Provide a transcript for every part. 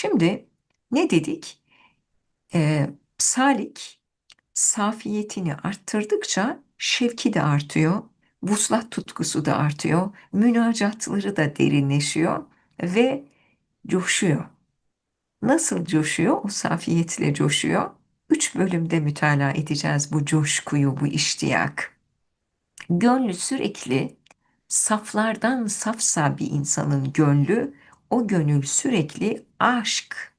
Şimdi ne dedik? Ee, salik safiyetini arttırdıkça şevki de artıyor, vuslat tutkusu da artıyor, münacatları da derinleşiyor ve coşuyor. Nasıl coşuyor? O safiyetle coşuyor. Üç bölümde mütalaa edeceğiz bu coşkuyu, bu iştiyak. Gönlü sürekli saflardan safsa bir insanın gönlü, o gönül sürekli aşk,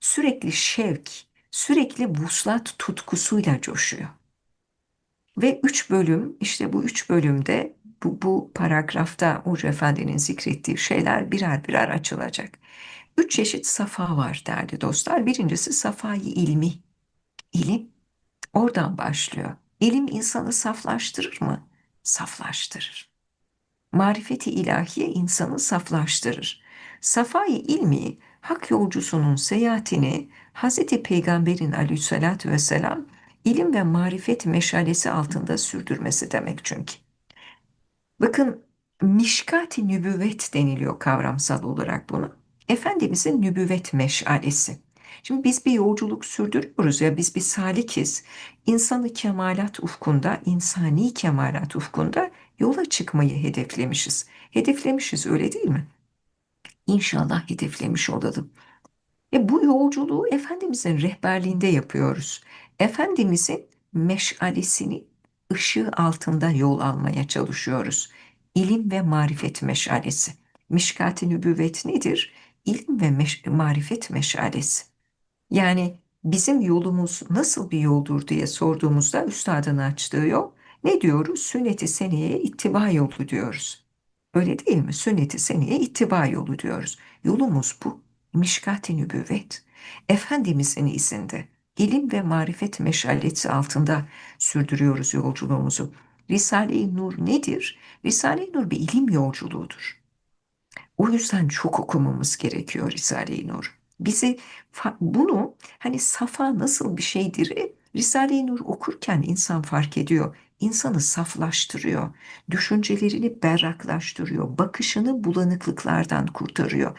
sürekli şevk, sürekli vuslat tutkusuyla coşuyor. Ve üç bölüm, işte bu üç bölümde bu, bu paragrafta Hoca Efendi'nin zikrettiği şeyler birer birer açılacak. Üç çeşit safa var değerli dostlar. Birincisi safayı ilmi. İlim oradan başlıyor. İlim insanı saflaştırır mı? Saflaştırır. Marifeti ilahiye insanı saflaştırır. Safayı ilmi hak yolcusunun seyahatini Hz. Peygamber'in aleyhissalatü vesselam ilim ve marifet meşalesi altında sürdürmesi demek çünkü. Bakın mişkat-i nübüvvet deniliyor kavramsal olarak bunu. Efendimizin nübüvvet meşalesi. Şimdi biz bir yolculuk sürdürüyoruz ya biz bir salikiz. İnsanı kemalat ufkunda, insani kemalat ufkunda yola çıkmayı hedeflemişiz. Hedeflemişiz öyle değil mi? İnşallah hedeflemiş olalım. E bu yolculuğu Efendimizin rehberliğinde yapıyoruz. Efendimizin meşalesini ışığı altında yol almaya çalışıyoruz. İlim ve marifet meşalesi. Mişkat-ı nübüvvet nedir? İlim ve meş marifet meşalesi. Yani bizim yolumuz nasıl bir yoldur diye sorduğumuzda üstadın açtığı yol ne diyoruz? Sünnet-i seniyeye ittiba yolu diyoruz. Öyle değil mi? Sünnet-i seniyeye ittiba yolu diyoruz. Yolumuz bu. Mişkat-i nübüvvet. Efendimizin izinde ilim ve marifet meşaleti altında sürdürüyoruz yolculuğumuzu. Risale-i Nur nedir? Risale-i Nur bir ilim yolculuğudur. O yüzden çok okumamız gerekiyor Risale-i Nur. Bizi bunu hani safa nasıl bir şeydir? Risale-i Nur okurken insan fark ediyor. İnsanı saflaştırıyor. Düşüncelerini berraklaştırıyor. Bakışını bulanıklıklardan kurtarıyor.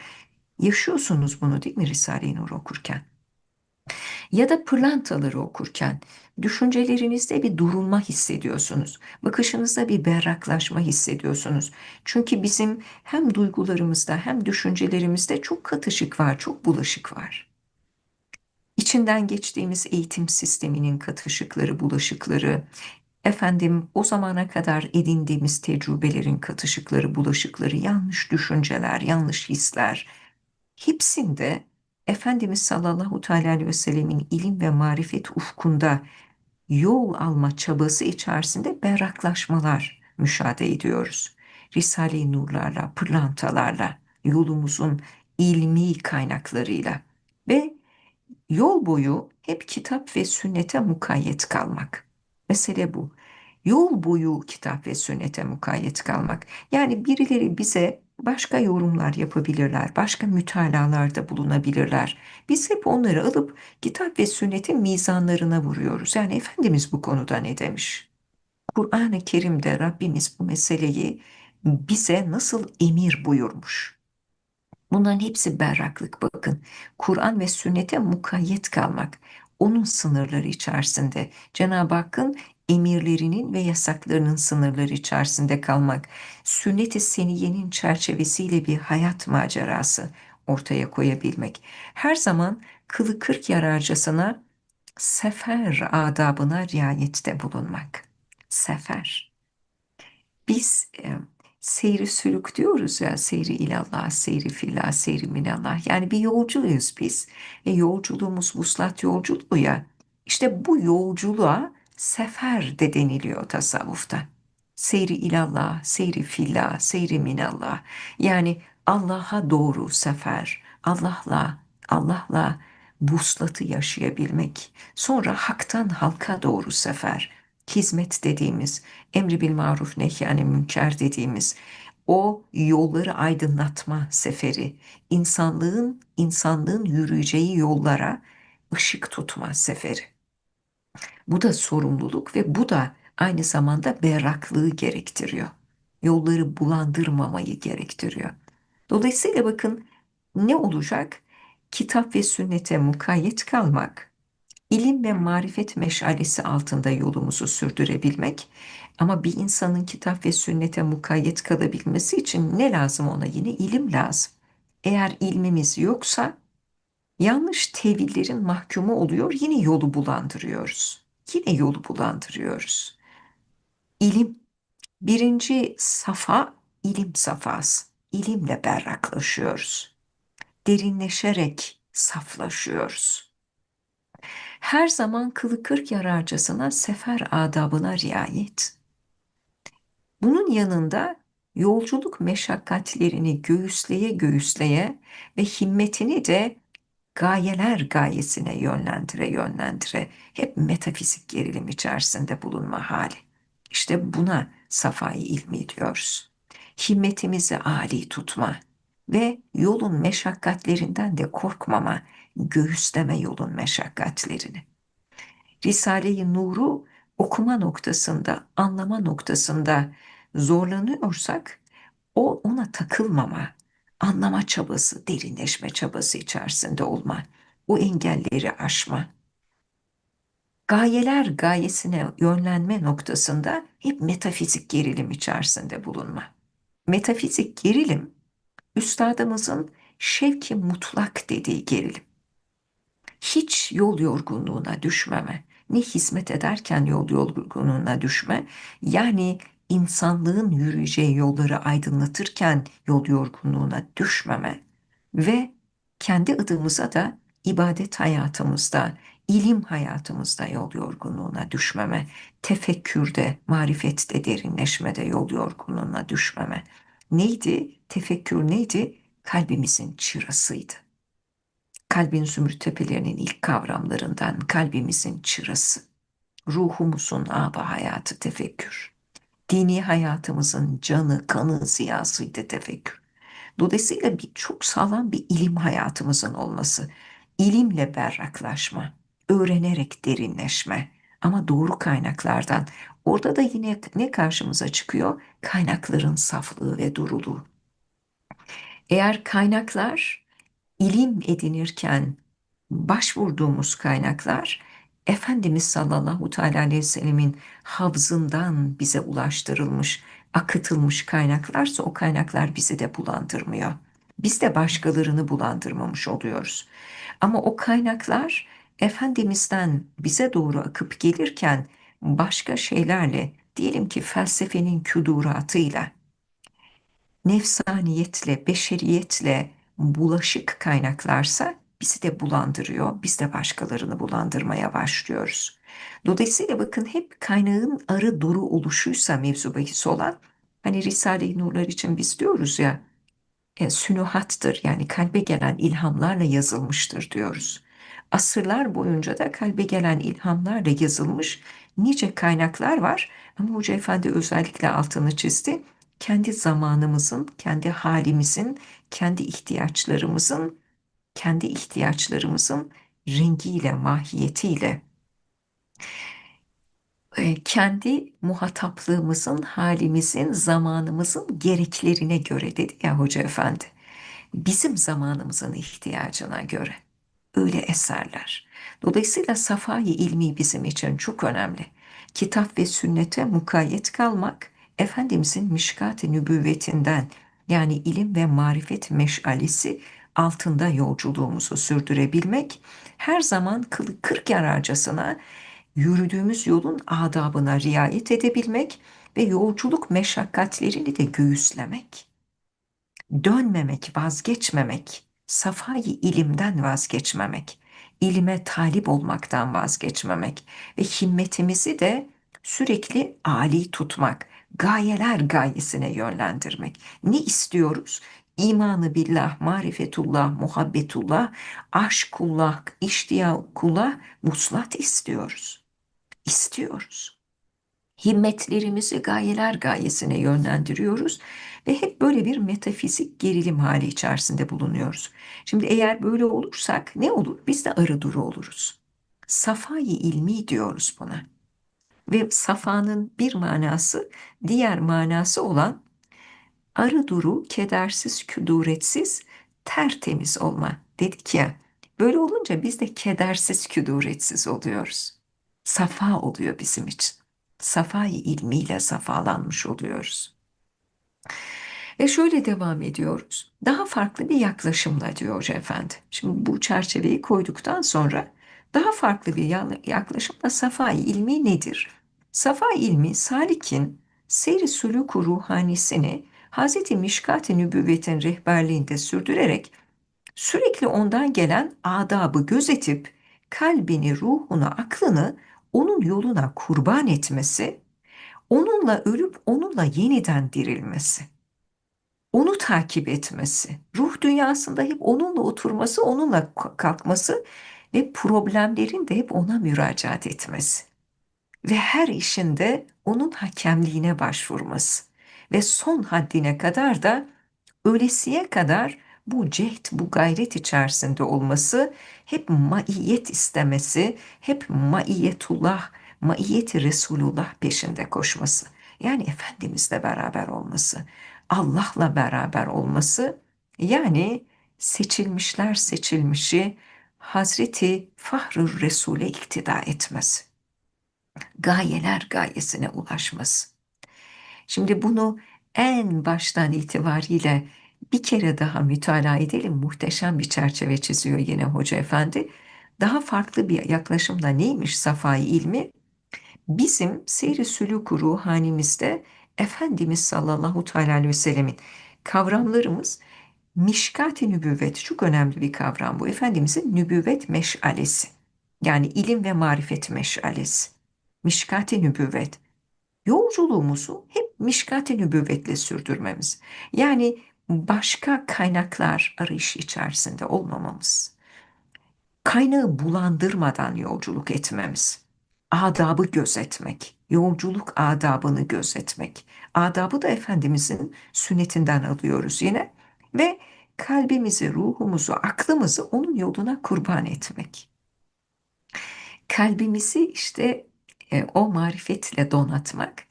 Yaşıyorsunuz bunu değil mi Risale-i Nur okurken? Ya da pırlantaları okurken düşüncelerinizde bir durulma hissediyorsunuz. Bakışınızda bir berraklaşma hissediyorsunuz. Çünkü bizim hem duygularımızda hem düşüncelerimizde çok katışık var, çok bulaşık var. İçinden geçtiğimiz eğitim sisteminin katışıkları, bulaşıkları, efendim o zamana kadar edindiğimiz tecrübelerin katışıkları, bulaşıkları, yanlış düşünceler, yanlış hisler, hepsinde Efendimiz sallallahu teala aleyhi ve sellemin ilim ve marifet ufkunda yol alma çabası içerisinde berraklaşmalar müşahede ediyoruz. Risale-i Nurlarla, pırlantalarla, yolumuzun ilmi kaynaklarıyla ve yol boyu hep kitap ve sünnete mukayyet kalmak. Mesele bu. Yol boyu kitap ve sünnete mukayyet kalmak. Yani birileri bize başka yorumlar yapabilirler, başka mütalalarda bulunabilirler. Biz hep onları alıp kitap ve sünnetin mizanlarına vuruyoruz. Yani Efendimiz bu konuda ne demiş? Kur'an-ı Kerim'de Rabbimiz bu meseleyi bize nasıl emir buyurmuş? Bunların hepsi berraklık bakın. Kur'an ve sünnete mukayyet kalmak. Onun sınırları içerisinde. Cenab-ı Hakk'ın emirlerinin ve yasaklarının sınırları içerisinde kalmak, sünnet-i seniyenin çerçevesiyle bir hayat macerası ortaya koyabilmek. Her zaman kılı kırk yararcasına sefer adabına riayette bulunmak. Sefer. Biz seyri sülük diyoruz ya, seyri ilallah, seyri fillah, seyri minallah. Yani bir yolcuyuz biz. E, yolculuğumuz vuslat yolculuğu ya. İşte bu yolculuğa sefer de deniliyor tasavvufta. Seyri ilallah, seyri fillah, seyri minallah. Yani Allah'a doğru sefer, Allah'la, Allah'la vuslatı yaşayabilmek. Sonra haktan halka doğru sefer. Hizmet dediğimiz, emri bil maruf nehyani münker dediğimiz o yolları aydınlatma seferi, insanlığın insanlığın yürüyeceği yollara ışık tutma seferi. Bu da sorumluluk ve bu da aynı zamanda berraklığı gerektiriyor. Yolları bulandırmamayı gerektiriyor. Dolayısıyla bakın ne olacak? kitap ve sünnete mukayyet kalmak, ilim ve marifet meşalesi altında yolumuzu sürdürebilmek. Ama bir insanın kitap ve sünnete mukayyet kalabilmesi için ne lazım ona yine? ilim lazım. Eğer ilmimiz yoksa yanlış tevillerin mahkumu oluyor, yine yolu bulandırıyoruz. Yine yolu bulandırıyoruz. İlim, birinci safa ilim safhası. İlimle berraklaşıyoruz. Derinleşerek saflaşıyoruz. Her zaman kılı kırk yararcasına sefer adabına riayet. Bunun yanında yolculuk meşakkatlerini göğüsleye göğüsleye ve himmetini de gayeler gayesine yönlendire yönlendire hep metafizik gerilim içerisinde bulunma hali. İşte buna safayı ilmi diyoruz. Himmetimizi âli tutma ve yolun meşakkatlerinden de korkmama, göğüsleme yolun meşakkatlerini. Risale-i Nur'u okuma noktasında, anlama noktasında zorlanıyorsak o ona takılmama, anlama çabası, derinleşme çabası içerisinde olma, o engelleri aşma. Gayeler gayesine yönlenme noktasında hep metafizik gerilim içerisinde bulunma. Metafizik gerilim, üstadımızın şevki mutlak dediği gerilim. Hiç yol yorgunluğuna düşmeme, ne hizmet ederken yol yorgunluğuna düşme, yani insanlığın yürüyeceği yolları aydınlatırken yol yorgunluğuna düşmeme ve kendi adımıza da ibadet hayatımızda, ilim hayatımızda yol yorgunluğuna düşmeme, tefekkürde, marifette derinleşmede yol yorgunluğuna düşmeme. Neydi? Tefekkür neydi? Kalbimizin çırasıydı. Kalbin zümrüt tepelerinin ilk kavramlarından kalbimizin çırası. Ruhumuzun aba hayatı tefekkür dini hayatımızın canı, kanı, ziyasıydı tefekkür. Dolayısıyla bir, çok sağlam bir ilim hayatımızın olması, ilimle berraklaşma, öğrenerek derinleşme ama doğru kaynaklardan. Orada da yine ne karşımıza çıkıyor? Kaynakların saflığı ve duruluğu. Eğer kaynaklar ilim edinirken başvurduğumuz kaynaklar Efendimiz sallallahu teala aleyhi ve sellemin havzından bize ulaştırılmış, akıtılmış kaynaklarsa o kaynaklar bizi de bulandırmıyor. Biz de başkalarını bulandırmamış oluyoruz. Ama o kaynaklar Efendimiz'den bize doğru akıp gelirken başka şeylerle, diyelim ki felsefenin küduratıyla, nefsaniyetle, beşeriyetle bulaşık kaynaklarsa bizi de bulandırıyor. Biz de başkalarını bulandırmaya başlıyoruz. Dolayısıyla bakın hep kaynağın arı duru oluşuysa mevzu bahis olan hani Risale-i Nurlar için biz diyoruz ya e, sünuhattır yani kalbe gelen ilhamlarla yazılmıştır diyoruz. Asırlar boyunca da kalbe gelen ilhamlarla yazılmış nice kaynaklar var ama Hoca Efendi özellikle altını çizdi. Kendi zamanımızın, kendi halimizin, kendi ihtiyaçlarımızın kendi ihtiyaçlarımızın rengiyle, mahiyetiyle, e, kendi muhataplığımızın, halimizin, zamanımızın gereklerine göre dedi ya Hoca Efendi. Bizim zamanımızın ihtiyacına göre öyle eserler. Dolayısıyla safayı ilmi bizim için çok önemli. Kitap ve sünnete mukayyet kalmak, Efendimizin mişkat-ı nübüvvetinden yani ilim ve marifet meşalesi altında yolculuğumuzu sürdürebilmek, her zaman kılı kırk yararcasına yürüdüğümüz yolun adabına riayet edebilmek ve yolculuk meşakkatlerini de göğüslemek. Dönmemek, vazgeçmemek, safayı ilimden vazgeçmemek, ilime talip olmaktan vazgeçmemek ve himmetimizi de sürekli âli tutmak, gayeler gayesine yönlendirmek. Ne istiyoruz? imanı billah, marifetullah, muhabbetullah, aşkullah, iştiyakullah, muslat istiyoruz. İstiyoruz. Himmetlerimizi gayeler gayesine yönlendiriyoruz ve hep böyle bir metafizik gerilim hali içerisinde bulunuyoruz. Şimdi eğer böyle olursak ne olur? Biz de arı duru oluruz. Safayı ilmi diyoruz buna. Ve safanın bir manası diğer manası olan arı duru, kedersiz, küduretsiz, tertemiz olma dedik ya. Böyle olunca biz de kedersiz, küduretsiz oluyoruz. Safa oluyor bizim için. Safayı ilmiyle safalanmış oluyoruz. Ve şöyle devam ediyoruz. Daha farklı bir yaklaşımla diyor Hoca Efendi. Şimdi bu çerçeveyi koyduktan sonra daha farklı bir yaklaşımla safai ilmi nedir? Safa ilmi salikin seyri sülûk ruhanisini Hz. Mişkat-ı Nübüvvet'in rehberliğinde sürdürerek sürekli ondan gelen adabı gözetip kalbini, ruhunu, aklını onun yoluna kurban etmesi, onunla ölüp onunla yeniden dirilmesi onu takip etmesi, ruh dünyasında hep onunla oturması, onunla kalkması ve problemlerin de hep ona müracaat etmesi ve her işinde onun hakemliğine başvurması ve son haddine kadar da ölesiye kadar bu cehd, bu gayret içerisinde olması, hep maiyet istemesi, hep maiyetullah, maiyeti Resulullah peşinde koşması. Yani Efendimizle beraber olması, Allah'la beraber olması, yani seçilmişler seçilmişi Hazreti Fahrur Resul'e iktida etmesi. Gayeler gayesine ulaşması. Şimdi bunu en baştan itibariyle bir kere daha mütalaa edelim. Muhteşem bir çerçeve çiziyor yine Hoca Efendi. Daha farklı bir yaklaşımla neymiş safai ilmi? Bizim seyri sülûk ruhanimizde Efendimiz sallallahu teala aleyhi ve sellemin kavramlarımız mişkat-i nübüvvet çok önemli bir kavram bu. Efendimizin nübüvvet meşalesi yani ilim ve marifet meşalesi. Mişkat-i nübüvvet. Yolculuğumuzu hep mişkat-i nübüvvetle sürdürmemiz. Yani başka kaynaklar arayışı içerisinde olmamamız. Kaynağı bulandırmadan yolculuk etmemiz adabı gözetmek, yolculuk adabını gözetmek. Adabı da Efendimizin sünnetinden alıyoruz yine ve kalbimizi, ruhumuzu, aklımızı onun yoluna kurban etmek. Kalbimizi işte e, o marifetle donatmak,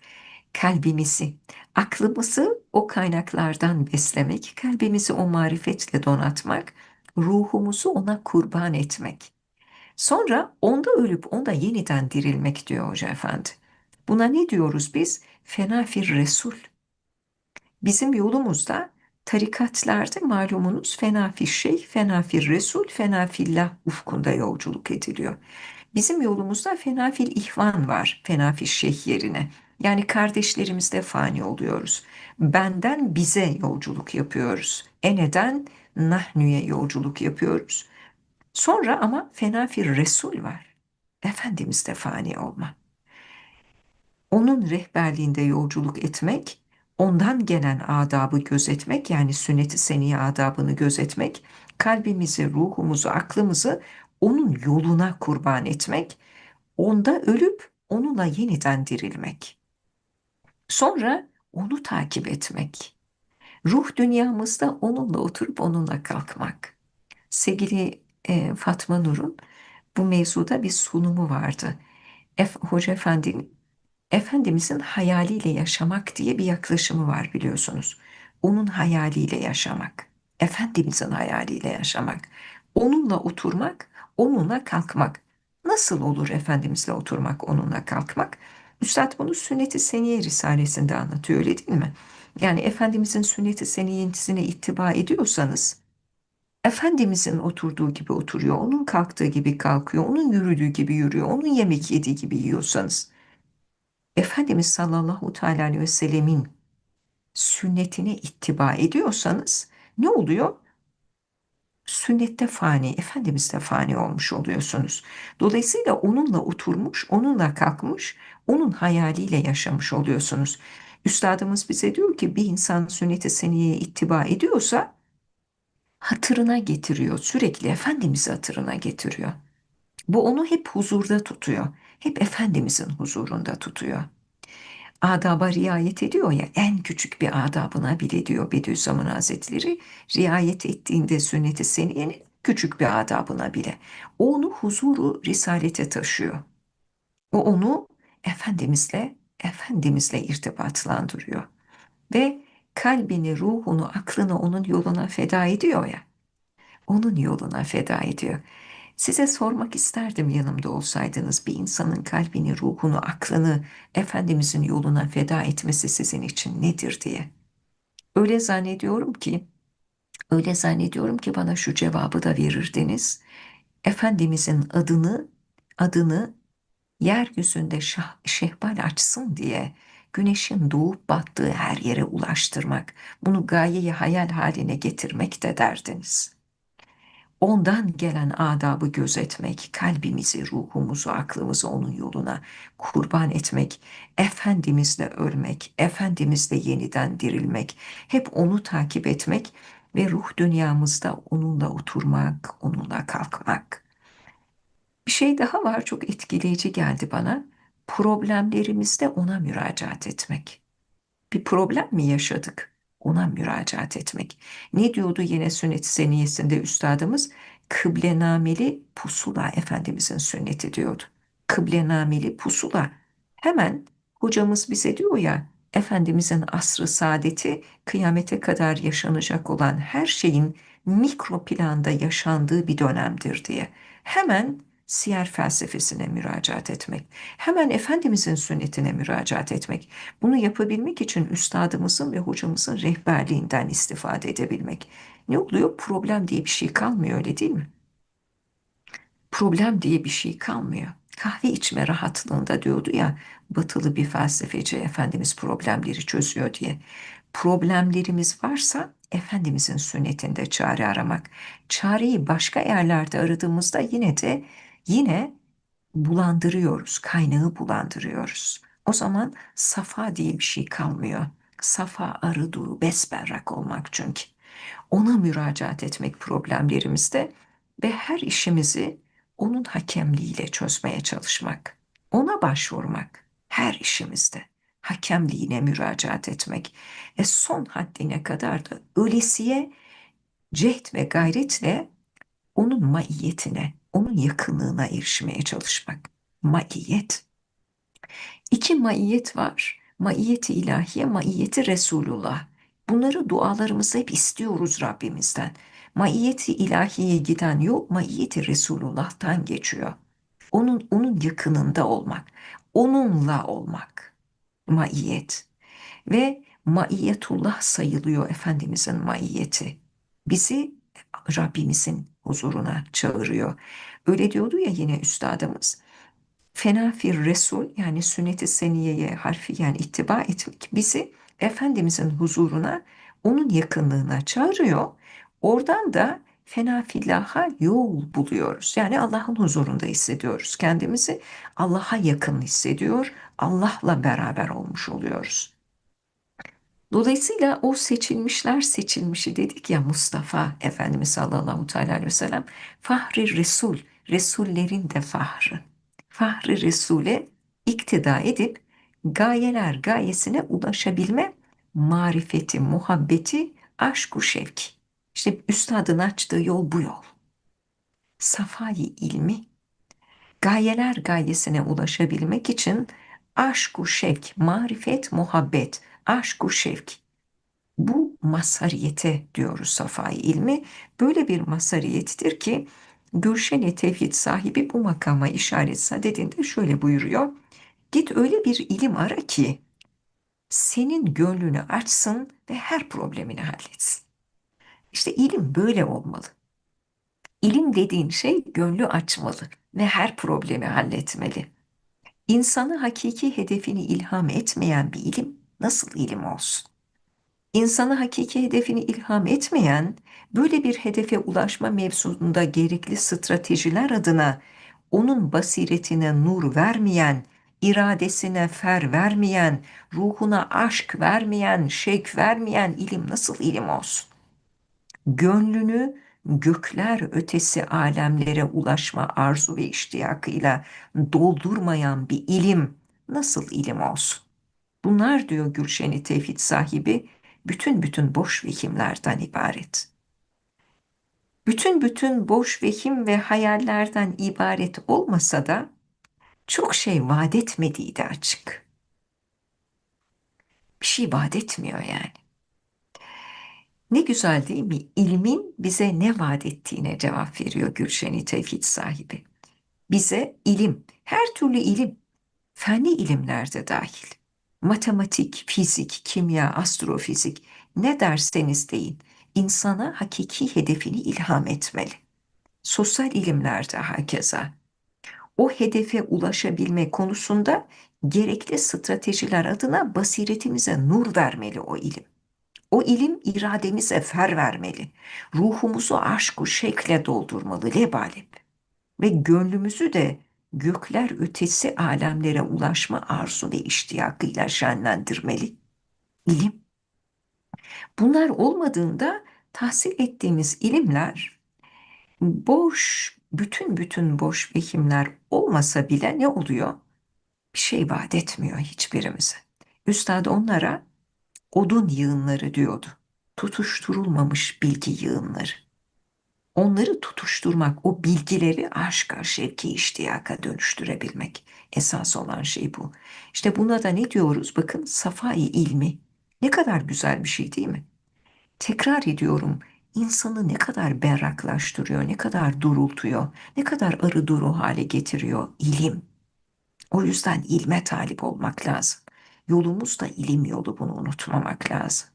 kalbimizi, aklımızı o kaynaklardan beslemek, kalbimizi o marifetle donatmak, ruhumuzu ona kurban etmek. Sonra onda ölüp onda yeniden dirilmek diyor Hoca Efendi. Buna ne diyoruz biz? Fenafir Resul. Bizim yolumuzda tarikatlarda malumunuz fenafir şey, fenafir Resul, fenafillah ufkunda yolculuk ediliyor. Bizim yolumuzda fenafil ihvan var, fenafil şeyh yerine. Yani kardeşlerimizde fani oluyoruz. Benden bize yolculuk yapıyoruz. Eneden nahnüye yolculuk yapıyoruz. Sonra ama fenafir Resul var. Efendimiz de fani olma. Onun rehberliğinde yolculuk etmek, ondan gelen adabı gözetmek yani sünnet-i seniye adabını gözetmek, kalbimizi, ruhumuzu, aklımızı onun yoluna kurban etmek, onda ölüp onunla yeniden dirilmek. Sonra onu takip etmek. Ruh dünyamızda onunla oturup onunla kalkmak. Sevgili e, Fatma Nur'un bu mevzuda bir sunumu vardı. Ef, Hoca Efendi'nin Efendimizin hayaliyle yaşamak diye bir yaklaşımı var biliyorsunuz. Onun hayaliyle yaşamak. Efendimizin hayaliyle yaşamak. Onunla oturmak, onunla kalkmak. Nasıl olur Efendimizle oturmak, onunla kalkmak? Üstad bunu Sünnet-i Seniye Risalesinde anlatıyor öyle değil mi? Yani Efendimizin Sünnet-i Seniyesine ittiba ediyorsanız, Efendimizin oturduğu gibi oturuyor, onun kalktığı gibi kalkıyor, onun yürüdüğü gibi yürüyor, onun yemek yediği gibi yiyorsanız, Efendimiz sallallahu teala aleyhi ve sellemin sünnetine ittiba ediyorsanız ne oluyor? Sünnette fani, Efendimiz'de fani olmuş oluyorsunuz. Dolayısıyla onunla oturmuş, onunla kalkmış, onun hayaliyle yaşamış oluyorsunuz. Üstadımız bize diyor ki bir insan sünnet-i seniyeye ittiba ediyorsa hatırına getiriyor. Sürekli Efendimiz'i hatırına getiriyor. Bu onu hep huzurda tutuyor. Hep Efendimizin huzurunda tutuyor. Adaba riayet ediyor ya en küçük bir adabına bile diyor Bediüzzaman Hazretleri riayet ettiğinde sünnet-i seniyenin küçük bir adabına bile. Onu huzuru risalete taşıyor. O onu Efendimizle Efendimizle irtibatlandırıyor. Ve kalbini, ruhunu, aklını onun yoluna feda ediyor ya. onun yoluna feda ediyor. Size sormak isterdim yanımda olsaydınız bir insanın kalbini, ruhunu, aklını Efendimizin yoluna feda etmesi sizin için nedir diye. Öyle zannediyorum ki, öyle zannediyorum ki bana şu cevabı da verirdiniz. Efendimizin adını, adını yeryüzünde şah, şehbal açsın diye güneşin doğup battığı her yere ulaştırmak, bunu gayeyi hayal haline getirmek de derdiniz. Ondan gelen adabı gözetmek, kalbimizi, ruhumuzu, aklımızı onun yoluna kurban etmek, Efendimizle ölmek, Efendimizle yeniden dirilmek, hep onu takip etmek ve ruh dünyamızda onunla oturmak, onunla kalkmak. Bir şey daha var çok etkileyici geldi bana. Problemlerimizde ona müracaat etmek. Bir problem mi yaşadık? Ona müracaat etmek. Ne diyordu yine sünnet seniyesinde üstadımız? Kıblenameli pusula Efendimizin sünneti diyordu. Kıblenameli pusula. Hemen hocamız bize diyor ya Efendimizin asrı saadeti kıyamete kadar yaşanacak olan her şeyin mikro planda yaşandığı bir dönemdir diye. Hemen siyer felsefesine müracaat etmek, hemen Efendimizin sünnetine müracaat etmek, bunu yapabilmek için üstadımızın ve hocamızın rehberliğinden istifade edebilmek. Ne oluyor? Problem diye bir şey kalmıyor öyle değil mi? Problem diye bir şey kalmıyor. Kahve içme rahatlığında diyordu ya batılı bir felsefeci Efendimiz problemleri çözüyor diye. Problemlerimiz varsa Efendimizin sünnetinde çare aramak. Çareyi başka yerlerde aradığımızda yine de yine bulandırıyoruz, kaynağı bulandırıyoruz. O zaman safa diye bir şey kalmıyor. Safa arı duru besberrak olmak çünkü. Ona müracaat etmek problemlerimizde ve her işimizi onun hakemliğiyle çözmeye çalışmak. Ona başvurmak her işimizde. Hakemliğine müracaat etmek. ve son haddine kadar da ölesiye cehd ve gayretle onun maiyetine, onun yakınlığına erişmeye çalışmak. Maiyet. İki maiyet var. Maiyeti ilahiye, maiyeti Resulullah. Bunları dualarımızda hep istiyoruz Rabbimizden. Maiyeti ilahiye giden yol maiyeti Resulullah'tan geçiyor. Onun, onun yakınında olmak, onunla olmak. Maiyet. Ve maiyetullah sayılıyor Efendimizin maiyeti. Bizi Rabbimizin huzuruna çağırıyor. Öyle diyordu ya yine üstadımız. Fenafir Resul yani sünnet-i seniyeye harfiyen ittiba etmek bizi Efendimizin huzuruna, onun yakınlığına çağırıyor. Oradan da fenafillaha yol buluyoruz. Yani Allah'ın huzurunda hissediyoruz. Kendimizi Allah'a yakın hissediyor, Allah'la beraber olmuş oluyoruz. Dolayısıyla o seçilmişler seçilmişi dedik ya Mustafa Efendimiz sallallahu aleyhi ve sellem Fahri Resul, Resullerin de fahrı. Fahri Resul'e iktida edip gayeler gayesine ulaşabilme marifeti, muhabbeti, aşku şevki. İşte üstadın açtığı yol bu yol. Safayı ilmi, gayeler gayesine ulaşabilmek için aşku şevk, marifet, muhabbet, aşku şevk. Bu masariyete diyoruz safai ilmi. Böyle bir masariyettir ki Gülşen-i Tevhid sahibi bu makama işaret sadedinde şöyle buyuruyor. Git öyle bir ilim ara ki senin gönlünü açsın ve her problemini halletsin. İşte ilim böyle olmalı. İlim dediğin şey gönlü açmalı ve her problemi halletmeli. İnsanı hakiki hedefini ilham etmeyen bir ilim nasıl ilim olsun? İnsanı hakiki hedefini ilham etmeyen, böyle bir hedefe ulaşma mevzusunda gerekli stratejiler adına onun basiretine nur vermeyen, iradesine fer vermeyen, ruhuna aşk vermeyen, şek vermeyen ilim nasıl ilim olsun? Gönlünü gökler ötesi alemlere ulaşma arzu ve iştiyakıyla doldurmayan bir ilim nasıl ilim olsun? Bunlar diyor Gülşen-i Tevhid sahibi bütün bütün boş vehimlerden ibaret. Bütün bütün boş vehim ve hayallerden ibaret olmasa da çok şey vaat etmediği de açık. Bir şey vaat etmiyor yani. Ne güzel değil mi? İlmin bize ne vaat ettiğine cevap veriyor Gülşen-i Tevhid sahibi. Bize ilim, her türlü ilim, fenli ilimler de dahil. Matematik, fizik, kimya, astrofizik ne derseniz deyin, insana hakiki hedefini ilham etmeli. Sosyal ilimlerde hakeza. O hedefe ulaşabilme konusunda gerekli stratejiler adına basiretimize nur vermeli o ilim. O ilim irademize fer vermeli. Ruhumuzu aşk-ı şekle doldurmalı lebalep. Ve gönlümüzü de gökler ötesi alemlere ulaşma arzu ve iştiyakıyla şenlendirmeli. İlim. Bunlar olmadığında tahsil ettiğimiz ilimler boş, bütün bütün boş vehimler olmasa bile ne oluyor? Bir şey vaat etmiyor hiçbirimize. Üstad onlara odun yığınları diyordu. Tutuşturulmamış bilgi yığınları. Onları tutuşturmak, o bilgileri aşka, şevki, iştiyaka dönüştürebilmek. Esas olan şey bu. İşte buna da ne diyoruz? Bakın safai ilmi. Ne kadar güzel bir şey değil mi? Tekrar ediyorum, insanı ne kadar berraklaştırıyor, ne kadar durultuyor, ne kadar arı duru hale getiriyor ilim. O yüzden ilme talip olmak lazım. Yolumuz da ilim yolu bunu unutmamak lazım.